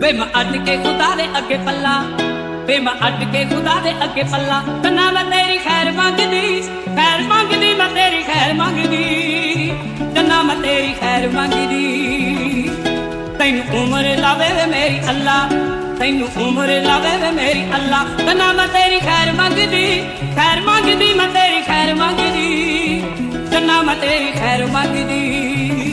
ਵੇ ਮੈਂ ਅੱਡ ਕੇ ਖੁਦਾ ਦੇ ਅੱਗੇ ਪੱਲਾ, ਵੇ ਮੈਂ ਅੱਡ ਕੇ ਖੁਦਾ ਦੇ ਅੱਗੇ ਪੱਲਾ। ਤਨਾ ਮੈਂ ਤੇਰੀ ਖੈਰ ਮੰਗਦੀ ਖੈਰ ਮੰਗਦੀ, ਮੈਂ ਤੇਰੀ ਖੈਰ ਮੰਗਦੀ। ਤਨਾ ਮੈਂ ਤੇਰੀ ਖੈਰ ਮੰਗਦੀ। ਤੈਨੂੰ ਉਮਰ ਲਾਵੇ ਵੇ ਮੇਰੀ ਅੱਲਾ, ਤੈਨੂੰ ਉਮਰ ਲਾਵੇ ਵੇ ਮੇਰੀ ਅੱਲਾ। ਤਨਾ ਮੈਂ ਤੇਰੀ ਖੈਰ ਮੰਗਦੀ ਖੈਰ ਮੰਗਦੀ, ਮੈਂ ਤੇਰੀ ਖੈਰ ਮੰਗਦੀ। ਤਨਾ ਮੈਂ ਤੇਰੀ ਖੈਰ ਮੰਗਦੀ।